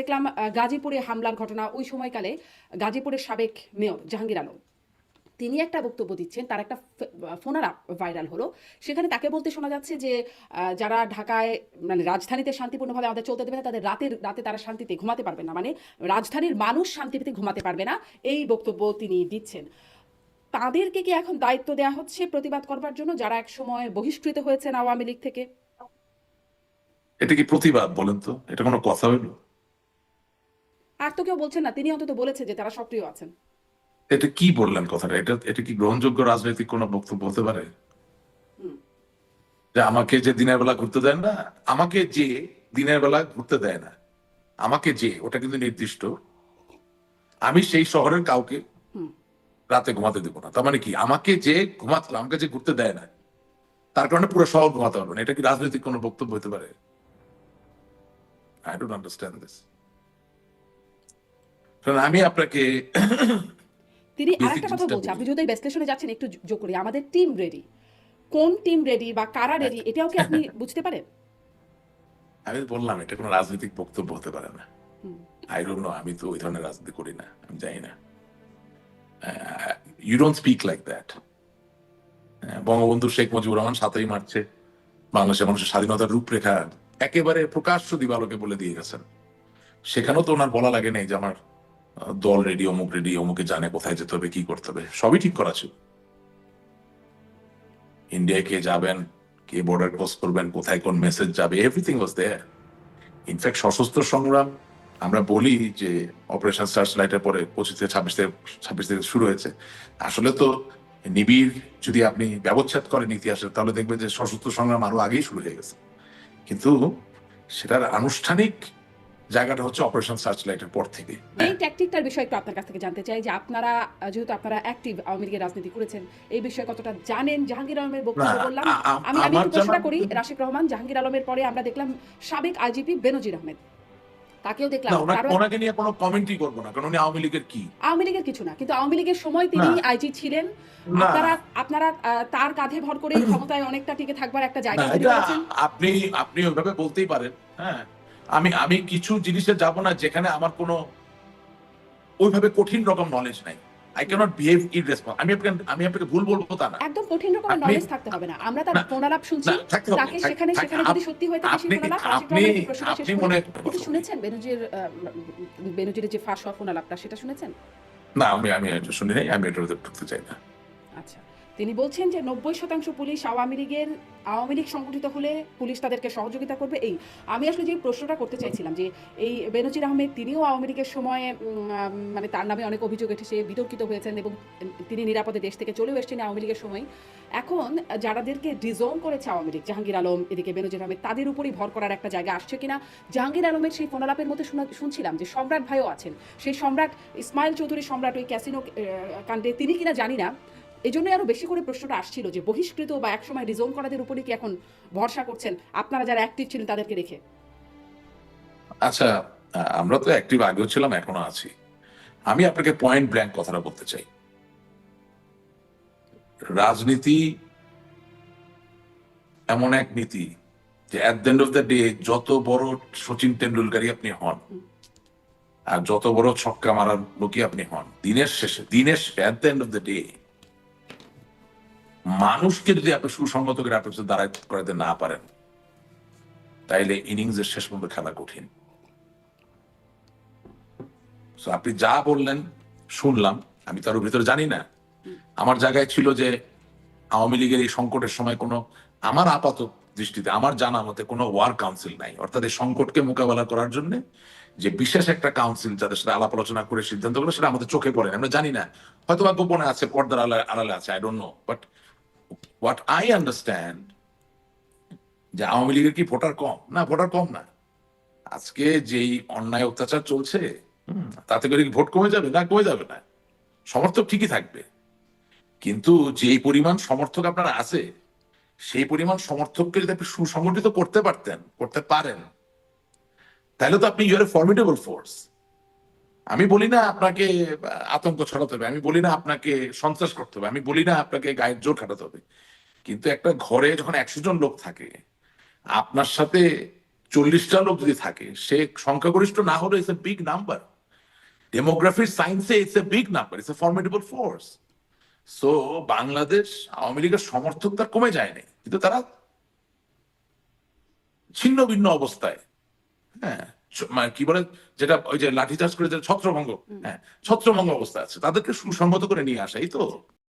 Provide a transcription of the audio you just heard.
দেখলাম গাজীপুরে হামলার ঘটনা। ওই সময়কালে গাজীপুরের সাবেক মেয়র জাহাঙ্গীর আলম, তিনি একটা বক্তব্য দিচ্ছেন, তার একটা ফোনার ভাইরাল হলো। সেখানে তাকে বলতে শোনা যাচ্ছে যে যারা ঢাকায় মানে রাজধানীতে শান্তিপূর্ণভাবে আমাদের চলতে দেবে না, তাদের রাতের, রাতে তারা শান্তিতে ঘুমাতে পারবে না। মানে রাজধানীর মানুষ শান্তিতে ঘুমাতে পারবে না, এই বক্তব্য তিনি দিচ্ছেন। তাদেরকে কি এখন দায়িত্ব দেওয়া হচ্ছে প্রতিবাদ করবার জন্য, যারা এক সময় বহিষ্কৃত হয়েছেন আওয়ামী লীগ থেকে? এটা কি প্রতিবাদ বলেন তো? এটা কোনো কথা হইল আর তো কেউ বলছেন না তিনি অন্তত বলেছেন যে তারা সক্রিয় আছেন। এটা কি বললেন কথাটা? এটা এটা কি গ্রহণযোগ্য রাজনৈতিক কোনো বক্তব্য হতে পারে? যে আমাকে যে দিনের বেলা ঘুরতে দেন না আমাকে যে দিনের বেলা ঘুরতে দেয় না আমাকে যে ওটা কিন্তু নির্দিষ্ট। আমি সেই শহরের কাউকে রাতে ঘুমাতে দেবো না। তার মানে কি? আমাকে যে ঘুমাতে আমাকে যে ঘুরতে দেয় না তার কারণে পুরো শহর ঘুমাতে পারবে না। এটা কি রাজনৈতিক কোনো বক্তব্য হতে পারে? আই ডোন্ট আন্ডারস্ট্যান্ড দিস আমি আপনাকে তিনি আরেকটা কথা বলছে। আপনি যদি বিশ্লেষণে যাচ্ছেন একটু যো- যোগ করি আমাদের টিম রেডি কোন টিম রেডি বা কারা রেডি এটাও কি আপনি বুঝতে পারেন? আমি বললাম এটা কোনো রাজনৈতিক বক্তব্য হতে পারে না। আই ডোন্ট নো আমি তো ওই ধরনের রাজনীতি করি না আমি জানি না। You don't speak like that Bangabandhu Sheikh Mujibur Rahman সাতই মার্চে বাংলাদেশের মানুষের স্বাধীনতার রূপরেখা একেবারে প্রকাশ্য দিবালোকে বলে দিয়ে গেছেন। সেখানেও তো ওনার বলা লাগে নেই যে আমার দল রেডি, অমুক রেডি, অমুকে জানে কোথায় যেতে হবে, কি করতে হবে, সবই ঠিক করা ছিল। ইন্ডিয়ায় কে যাবেন, কে বর্ডার ক্রস করবেন, কোথায় কোন মেসেজ যাবে এভরিথিং ওয়াজ দেয়ার ইনফ্যাক্ট সশস্ত্র সংগ্রাম, আমরা বলি যে অপারেশন সার্চ লাইটের পরে পঁচিশ থেকে ছাব্বিশ থেকে ছাব্বিশ থেকে শুরু হয়েছে। আসলে তো নিবিড় যদি আপনি ব্যবচ্ছেদ করেন ইতিহাসে, তাহলে দেখবেন যে সশস্ত্র সংগ্রাম আরও আগেই শুরু হয়ে গেছে। কিন্তু সেটার আনুষ্ঠানিক জায়গাটা হচ্ছে অপারেশন সার্চ লাইটের পর থেকে এই ট্যাকটিকটার বিষয়ে একটু আপনার কাছ থেকে জানতে চাই যে আপনারা যেহেতু আপনারা অ্যাক্টিভ আওয়ামী লীগের রাজনীতি করেছেন এই বিষয়ে কতটা জানেন? জাহাঙ্গীর আলমের বক্তব্য বললাম। আমি আমি একটু প্রশ্নটা করি রাশিক রহমান জাহাঙ্গীর আলমের পরে আমরা দেখলাম সাবেক আইজিপি বেনজির আহমেদ। তাকেও দেখলাম। না ওনাকে নিয়ে কোনো কমেন্টই করব না কারণ উনি আওয়ামী লীগের কি? আওয়ামী লীগের কিছু না কিন্তু আওয়ামী লীগের সময় তিনি। আইজি ছিলেন। আপনারা আপনারা তার কাঁধে ভর করে ক্ষমতায় অনেকটা টিকে থাকবার একটা জায়গা আপনি আপনি ওইভাবে বলতেই পারেন হ্যাঁ। আমি আমি কিছু জিনিসে যাব না যেখানে আমার কোনো ওইভাবে কঠিন রকম নলেজ নাই। আই ক্যানট বিহেভ ইররেসপন্স আমি আপনাকে আমি আপনাকে ভুল বলব তা না। একদম কঠিন রকম নলেজ থাকতে হবে না। আমরা তার ফোনালাপ শুনছি। তাকে সেখানে সেখানে যদি সত্যি হয়ে থাকে সেই আপনি ফোনালাপ আপনি আপনি মনে কিন্তু শুনেছেন বেনজির আহ, বেনজিরের যে ফাঁস হওয়া ফোনালাপটা সেটা শুনেছেন? না আমি আমি এটা শুনি নাই আমি ভিতরে ঢুকতে চাই না। তিনি বলছেন যে নব্বই শতাংশ পুলিশ আওয়ামী লীগের, আওয়ামী লীগ সংগঠিত হলে পুলিশ তাদেরকে সহযোগিতা করবে। এই, আমি আসলে যে প্রশ্নটা করতে চাইছিলাম যে এই বেনজির আহমেদ তিনিও আওয়ামী লীগের সময়ে মানে তার নামে অনেক অভিযোগ এসেছে, বিতর্কিত হয়েছেন এবং তিনি নিরাপদে দেশ থেকে চলেও এসেছেন আওয়ামী লীগের সময়। এখন যারাদেরকে ডিজোন করেছে আওয়ামী লীগ, জাহাঙ্গীর আলম, এদিকে বেনজির আহমেদ, তাদের উপরই ভর করার একটা জায়গা আসছে কিনা? জাহাঙ্গীর আলমের সেই ফোনালাপের মধ্যে শুনছিলাম যে সম্রাট ভাইও আছেন। সেই সম্রাট ইসমাইল চৌধুরী সম্রাট ওই ক্যাসিনো কাণ্ডে তিনি কিনা জানি না। এই জন্য আরও বেশি করে প্রশ্নটা আসছিল যে বহিষ্কৃত বা একসময় রিজোন করাদের উপরে কি এখন ভরসা করছেন? আপনারা যারা অ্যাক্টিভ ছিলেন তাদেরকে রেখে। আচ্ছা আমরা তো অ্যাক্টিভ আগেও ছিলাম এখনও আছি। আমি আপনাকে পয়েন্ট ব্ল্যাঙ্ক কথাটা বলতে চাই। রাজনীতি এমন এক নীতি যে at the end of the day যত বড় সচিন টেন্ডুলকারই আপনি হন আর যত বড় ছক্কা মারার লোকই আপনি হন দিনের শেষে দিনের at the end of the day মানুষকে যদি আপনি সুসংগত করে আপনার কাছে দাঁড়ায় করাতে না পারেন, তাইলে ইনিংসের শেষ পর্যন্ত খেলা কঠিন। আপনি যা বললেন শুনলাম, আমি তার ভিতরে জানি না। আমার জায়গায় ছিল যে আওয়ামী লীগের এই সংকটের সময় কোনো, আমার আপাত দৃষ্টিতে, আমার জানা মতে কোনো ওয়ার কাউন্সিল নাই। অর্থাৎ এই সংকটকে মোকাবেলা করার জন্য যে বিশেষ একটা কাউন্সিল যাদের সাথে আলাপ আলোচনা করে সিদ্ধান্ত করে সেটা আমাদের চোখে পড়ে আমরা জানি না হয়তো বা গোপনে আছে, পর্দার আড়ালে আছে I don't know but what I understand যে আওয়ামী লীগের কি ভোটার কম? না ভোটার কম না। আজকে যেই অন্যায় অত্যাচার চলছে তাতে করে কি ভোট কমে যাবে? না কমে যাবে না। সমর্থক ঠিকই থাকবে। কিন্তু যেই পরিমাণ সমর্থক আপনার আছে সেই পরিমাণ সমর্থককে যদি আপনি সুসংগঠিত করতে পারতেন করতে পারেন তাহলে তো আপনি ইউর ফর্মিডেবল ফোর্স আমি বলি না আপনাকে আতঙ্ক ছড়াতে হবে, আমি বলি না আপনাকে সন্ত্রাস করতে হবে, আমি বলি না আপনাকে গায়ের জোর খাটাতে হবে। কিন্তু একটা ঘরে যখন একশো জন লোক থাকে, আপনার সাথে চল্লিশটা লোক যদি থাকে, সে সংখ্যাগরিষ্ঠ না হলে ইটস এ বিগ নাম্বার ডেমোগ্রাফির সায়েন্সে it's a big number it's a formidable force so Bangladesh Awami লীগের সমর্থক তার কমে যায়নি কিন্তু তারা ছিন্ন ভিন্ন অবস্থায় হ্যাঁ। মানে কি বলে যেটা ওই যে লাঠিচার্জ করে যে ছত্রভঙ্গ হ্যাঁ ছত্রভঙ্গ অবস্থা আছে। তাদেরকে সুসংগত করে নিয়ে আসা এই তো।